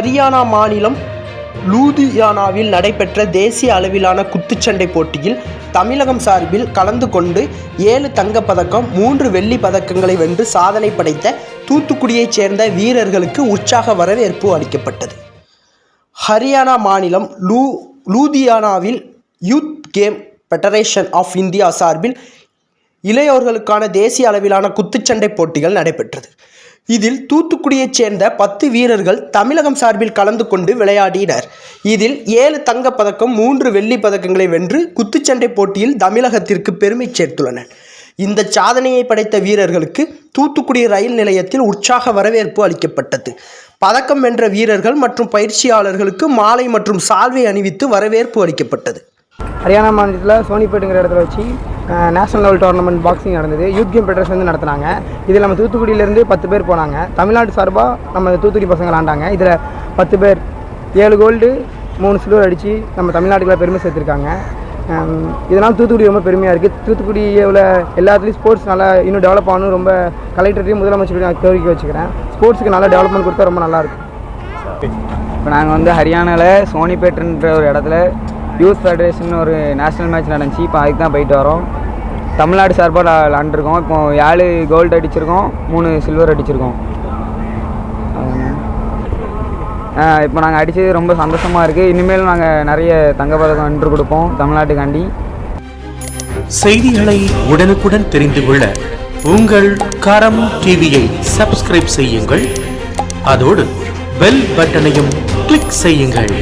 ஹரியானா மாநிலம் லூதியானாவில் நடைபெற்ற தேசிய அளவிலான குத்துச்சண்டை போட்டியில் தமிழகம் சார்பில் கலந்து கொண்டு ஏழு தங்கப்பதக்கம் மூன்று வெள்ளி பதக்கங்களை வென்று சாதனை படைத்த தூத்துக்குடியைச் சேர்ந்த வீரர்களுக்கு உற்சாக வரவேற்பு அளிக்கப்பட்டது. ஹரியானா மாநிலம் லூ லூதியானாவில் youth game federation of India சார்பில் இளையோர்களுக்கான தேசிய அளவிலான குத்துச்சண்டை போட்டிகள் நடைபெற்றது. இதில் தூத்துக்குடியைச் சேர்ந்த பத்து வீரர்கள் தமிழகம் சார்பில் கலந்து கொண்டு விளையாடினர். இதில் ஏழு தங்கப் பதக்கம் மூன்று வெள்ளி பதக்கங்களை வென்று குத்துச்சண்டை போட்டியில் தமிழகத்திற்கு பெருமை சேர்த்துள்ளனர். இந்த சாதனையை படைத்த வீரர்களுக்கு தூத்துக்குடி ரயில் நிலையத்தில் உற்சாக வரவேற்பு அளிக்கப்பட்டது. பதக்கம் வென்ற வீரர்கள் மற்றும் பயிற்சியாளர்களுக்கு மாலை மற்றும் சால்வை அணிவித்து வரவேற்பு அளிக்கப்பட்டது. ஹரியானா மாநிலத்தில் சோனிபேட்டுங்கிற இடத்துல வச்சு நேஷனல் லெவல் டோர்னமெண்ட் பாக்ஸிங் நடந்தது. யூத் கேம் ஃபெடரேஷன் வந்து நடத்துனாங்க. இதில் நம்ம தூத்துக்குடியிலேருந்து பத்து பேர் போனாங்க. தமிழ்நாடு சார்பாக நம்ம தூத்துக்குடி பசங்க விளாண்டாங்க. இதில் பத்து பேர் ஏழு கோல்டு மூணு சில்வர் அடித்து நம்ம தமிழ்நாட்டுக்குலாம் பெருமை சேர்த்துருக்காங்க. இதனால் தூத்துக்குடி ரொம்ப பெருமையாக இருக்குது தூத்துக்குடியில் எல்லாத்துலேயும் ஸ்போர்ட்ஸ் நல்லா இன்னும் டெவலப் ஆகணும் ரொம்ப கலெக்டர்டையும் முதலமைச்சரையும் நான் கோரிக்கை வச்சுக்கிறேன். ஸ்போர்ட்ஸுக்கு நல்லா டெவலப்மெண்ட் கொடுத்தா ரொம்ப நல்லாயிருக்கும் இப்போ நாங்கள் வந்து ஹரியானாவில் சோனிபேட்ன்ற ஒரு இடத்துல யூத் ஃபெடரேஷன் ஒரு நேஷ்னல் மேட்ச் நடந்துச்சு. இப்போ அதுக்கு தான் போயிட்டு வரோம். தமிழ்நாடு சார்பாக விளாண்டுருக்கோம். இப்போ ஏழு கோல்டு அடிச்சிருக்கோம். மூணு சில்வர் அடிச்சிருக்கோம். இப்போ நாங்கள் அடித்தது ரொம்ப சந்தோஷமாக இருக்குது இனிமேல் நாங்கள் நிறைய தங்கப்பதக்கம் வென்று கொடுப்போம் தமிழ்நாட்டுக்காண்டி. செய்திகளை உடனுக்குடன் தெரிந்து கொள்ள உங்கள் கரம் டிவியை சப்ஸ்கிரைப் செய்யுங்கள். அதோடு பெல் பட்டனையும் கிளிக் செய்யுங்கள்.